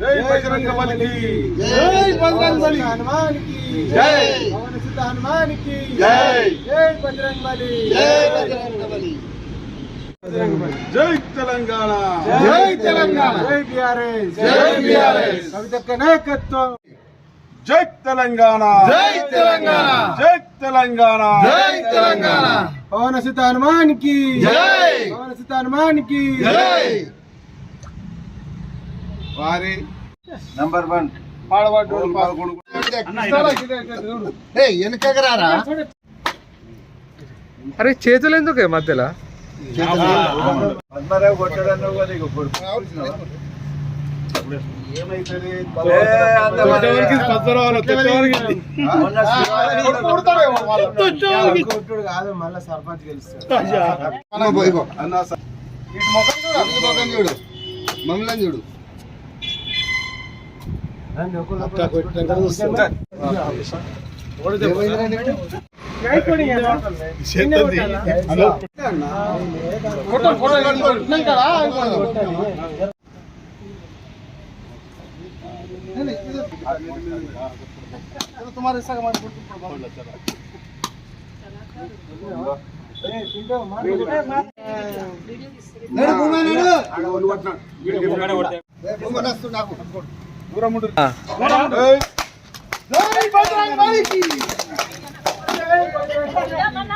జై బజరంగ బలికి జై బజరంగ్ బలి హనుమానికి. జై. పవన సిద్ధ హనుమానికి. జై. జై బజరంగ్ బలి. జై బజరంగ బలి. జై తెలంగాణ. జై తెలంగాణ. జై బిఆర్ఎస్. జై బీఆర్ఎస్. కవితక్క నాయకత్వం. జై తెలంగాణ. జై తెలంగాణ. జై తెలంగాణ. జై తెలంగాణ. పవన సిద్ధ హనుమానికి పవన సిద్ధ హనుమానికి వారి నంబర్ వన్ అరే చేతులు ఎందుకే మధ్యలో? పద్మరావు కొట్టాడన్నావు కదా. ఏమైతుంది? మొన్న శివాజీ కొట్టుడు కాదు మళ్ళా సర్పంచ్ గెలుస్తాడు ఇగో అన్న స- ఇటు ముఖం చూడు అటు ముఖం చూడు మమ్మల్ని చూడు దూరం ఉండు. ఆ. ఏయ్, జై బజరంగ్ బలికి జై బజరంగ్ బలి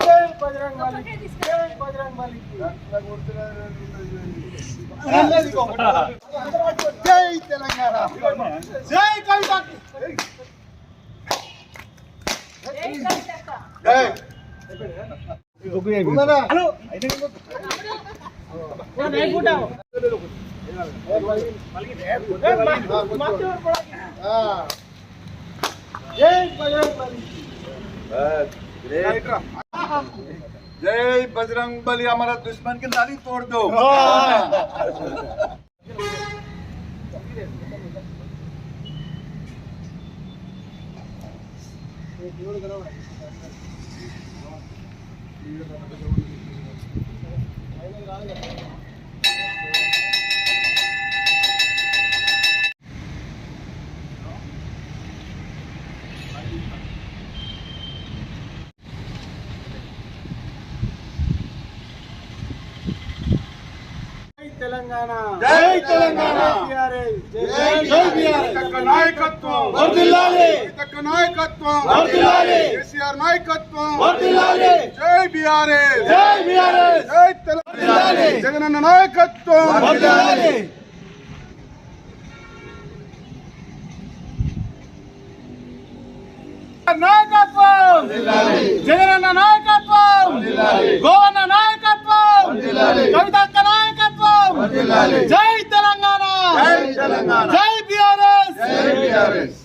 జై బజరంగ్ బలి జై బజరంగ్ బలికి జై తెలంగాణ జై కవిత ఏయ్. జై బజరంగ్ బలి రైట్ రా. జై బజరంగ్ బలి हमारा दुश्मन की नाली तोड़ दो జై తెలంగాణ. జై తెలంగాణ. నాయకత్వం. తక్క నాయకత్వం. కేసీఆర్ నాయకత్వం. జై బీఆర్ఎస్. జై బీఆర్ఎస్. జై తెలంగాణ. జగనన్న నాయకత్వం. నాయకత్వం. జగనన్న నాయకత్వం. గోవన్న నాయకత్వం. కవితక్క నాయకత్వం జై తెలంగాణ జై బిఆర్ఎస్!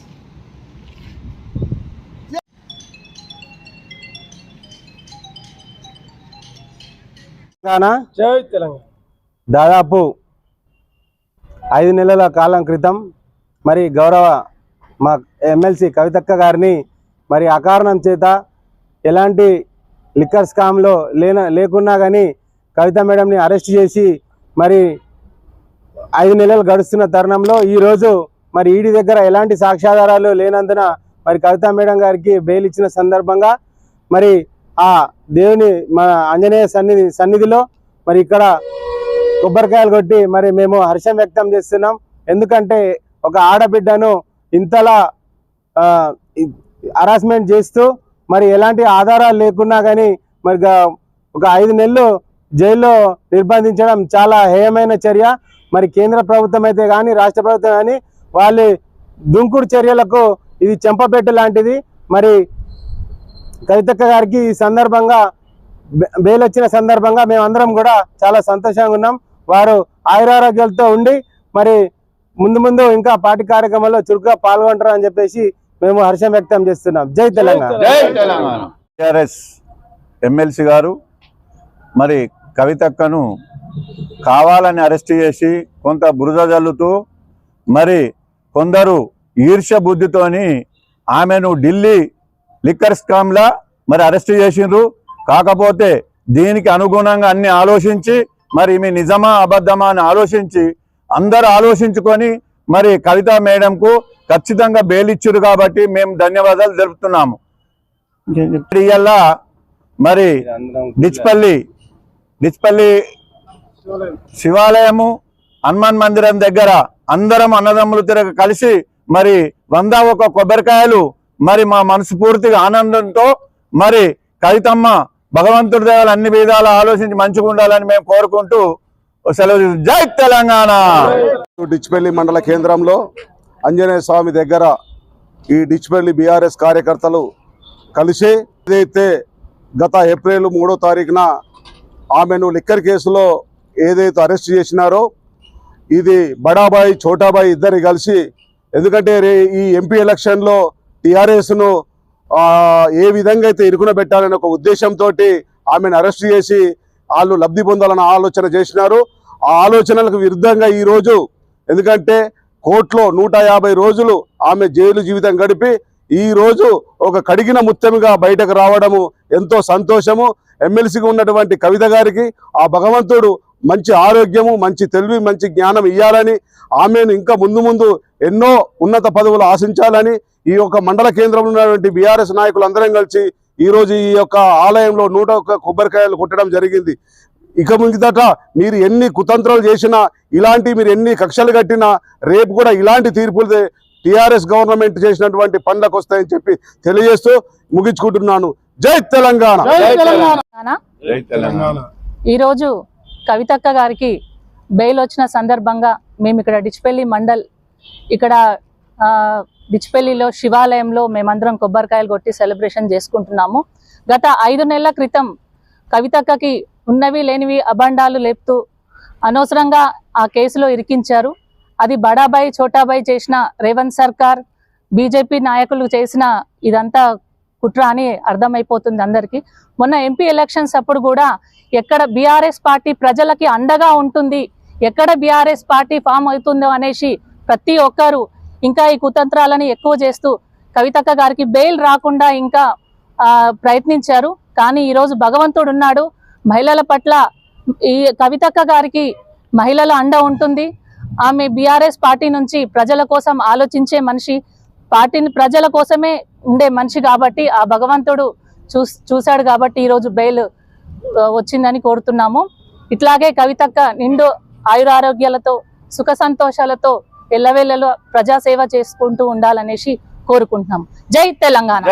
జై తెలంగాణ? దాదాపు ఐదు నెలల కాలం క్రితం మరి గౌరవ మా ఎమ్మెల్సీ కవితక్క గారిని మరి అకారణం చేత ఎలాంటి లిక్కర్ స్కామ్లో లేన లేకున్నా కానీ కవిత మేడంని అరెస్ట్ చేసి మరి ఐదు నెలలు గడుస్తున్న తరుణంలో ఈరోజు మరి ఈడీ దగ్గర ఎలాంటి సాక్ష్యాధారాలు లేనందున మరి కవిత మేడం గారికి బెయిల్ ఇచ్చిన సందర్భంగా మరి ఆ దేవుని మన ఆంజనేయ సన్నిధి సన్నిధిలో మరి ఇక్కడ కొబ్బరికాయలు కొట్టి మరి మేము హర్షం వ్యక్తం చేస్తున్నాం. ఎందుకంటే ఒక ఆడబిడ్డను ఇంతలా హరాస్మెంట్ చేస్తూ మరి ఎలాంటి ఆధారాలు లేకున్నా కానీ మరి ఒక ఐదు నెలలు జైల్లో నిర్బంధించడం చాలా హేయమైన చర్య. మరి కేంద్ర ప్రభుత్వం అయితే కానీ రాష్ట్ర ప్రభుత్వం కానీ వాళ్ళ దుంకుడు చర్యలకు ఇది చెంపపెట్టు లాంటిది. మరి కవితక్క గారికి ఈ సందర్భంగా బెయిల్ వచ్చిన సందర్భంగా మేమందరం కూడా చాలా సంతోషంగా ఉన్నాం. వారు ఆయురారోగ్యాలతో ఉండి మరి ముందు ముందు ఇంకా పార్టీ కార్యక్రమాల్లో చురుగ్గా పాల్గొంటారు అని చెప్పేసి మేము హర్షం వ్యక్తం చేస్తున్నాం. జై తెలంగాణ. జై తెలంగాణ. టిఆర్ఎస్ ఎమ్మెల్సీ గారు మరి కవితక్కను కావాలని అరెస్ట్ చేసి కొంత బురద జల్లుతూ మరి కొందరు ఈర్ష్య బుద్ధితోని ఆమెను ఢిల్లీ లిక్కర్ స్కామ్లా మరి అరెస్ట్ చేసిండ్రు. కాకపోతే దీనికి అనుగుణంగా అన్ని ఆలోచించి మరి మీ నిజమా అబద్ధమా అని ఆలోచించి అందరూ ఆలోచించుకొని మరి కవిత మేడంకు ఖచ్చితంగా బెయిల్ ఇచ్చారు కాబట్టి మేము ధన్యవాదాలు తెలుపుతున్నాము. మరి డిచ్పల్లి డిచ్పల్లి శివాలయము హనుమాన్ మందిరం దగ్గర అందరం అన్నదమ్ములు తిరగ కలిసి మరి వంద ఒక కొబ్బరికాయలు మరి మా మనసు పూర్తిగా ఆనందంతో మరి కవితమ్మ భగవంతుడి దేవాలు అన్ని విధాలు ఆలోచించి మంచిగా ఉండాలని మేము కోరుకుంటూ సెలవు జై తెలంగాణ! డిచ్పల్లి మండల కేంద్రంలో ఆంజనేయ స్వామి దగ్గర ఈ డిచ్పల్లి బీఆర్ఎస్ కార్యకర్తలు కలిసి ఏదైతే గత ఏప్రిల్ మూడో తారీఖున ఆమెను లిక్కర్ కేసులో ఏదైతే అరెస్ట్ చేసినారో ఇది బడాబాయి చోటాబాయి ఇద్దరు కలిసి ఎందుకంటే రే ఈ ఎంపీ ఎలక్షన్లో టీఆర్ఎస్ను ఏ విధంగా అయితే ఇరుకున పెట్టాలనే ఒక ఉద్దేశంతో ఆమెను అరెస్ట్ చేసి వాళ్ళు లబ్ధి పొందాలన్న ఆలోచన చేసినారు. ఆ ఆలోచనలకు విరుద్ధంగా ఈరోజు ఎందుకంటే కోర్టులో నూట యాభై రోజులు ఆమె జైలు జీవితం గడిపి ఈ రోజు ఒక కడిగిన ముత్యముగా బయటకు రావడము ఎంతో సంతోషము. ఎమ్మెల్సీగా ఉన్నటువంటి కవిత గారికి ఆ భగవంతుడు మంచి ఆరోగ్యము మంచి తెలివి మంచి జ్ఞానం ఇవ్వాలని ఆమెను ఇంకా ముందు ముందు ఎన్నో ఉన్నత పదవులు ఆశించాలని ఈ యొక్క మండల కేంద్రంలో ఉన్నటువంటి బీఆర్ఎస్ నాయకులు అందరం కలిసి ఈ రోజు ఈ యొక్క ఆలయంలో నూట ఒక్క కొబ్బరికాయలు కొట్టడం జరిగింది. ఇక ముందట మీరు ఎన్ని కుతంత్రాలు చేసినా ఇలాంటి మీరు ఎన్ని కక్షలు కట్టినా రేపు కూడా ఇలాంటి తీర్పులు టిఆర్ఎస్ గవర్నమెంట్ చేసినటువంటి పనులకు వస్తాయని చెప్పి తెలియజేస్తూ ముగించుకుంటున్నాను. జై తెలంగాణ! తెలంగాణ! ఈరోజు కవితక్క గారికి బెయిల్ వచ్చిన సందర్భంగా మేము ఇక్కడ డిచ్పల్లి మండల్ ఇక్కడ డిచ్పల్లిలో శివాలయంలో మేమందరం కొబ్బరికాయలు కొట్టి సెలబ్రేషన్ చేసుకుంటున్నాము. గత ఐదు నెలల క్రితం కవితక్కకి ఉన్నవి లేనివి అబండాలు లేపుతూ అనవసరంగా ఆ కేసులో ఇరికించారు. అది బడాబాయి చోటాబాయి చేసిన రేవంత్ సర్కార్ బీజేపీ నాయకులు చేసిన ఇదంతా కుట్ర అని అర్థమైపోతుంది అందరికీ. మొన్న ఎంపీ ఎలక్షన్స్ అప్పుడు కూడా ఎక్కడ బీఆర్ఎస్ పార్టీ ప్రజలకి అండగా ఉంటుంది ఎక్కడ బీఆర్ఎస్ పార్టీ ఫామ్ అవుతుందో అనేసి ప్రతి ఒక్కరు ఇంకా ఈ కుతంత్రాలని ఎక్కువ చేస్తూ కవితక్క గారికి బెయిల్ రాకుండా ఇంకా ప్రయత్నించారు. కానీ ఈరోజు భగవంతుడు ఉన్నాడు. మహిళల పట్ల ఈ కవితక్క గారికి మహిళల అండ ఉంటుంది. ఆమె బీఆర్ఎస్ పార్టీ నుంచి ప్రజల కోసం ఆలోచించే మనిషి పార్టీని ప్రజల కోసమే ఉండే మనిషి కాబట్టి ఆ భగవంతుడు చూ చూశాడు కాబట్టి ఈరోజు బెయిల్ వచ్చిందని కోరుతున్నాము. ఇట్లాగే కవితక్క నిండు ఆయురారోగ్యాలతో సుఖ సంతోషాలతో ఎల్లవేళలో ప్రజాసేవ చేసుకుంటూ ఉండాలనేసి కోరుకుంటున్నాం జై తెలంగాణ.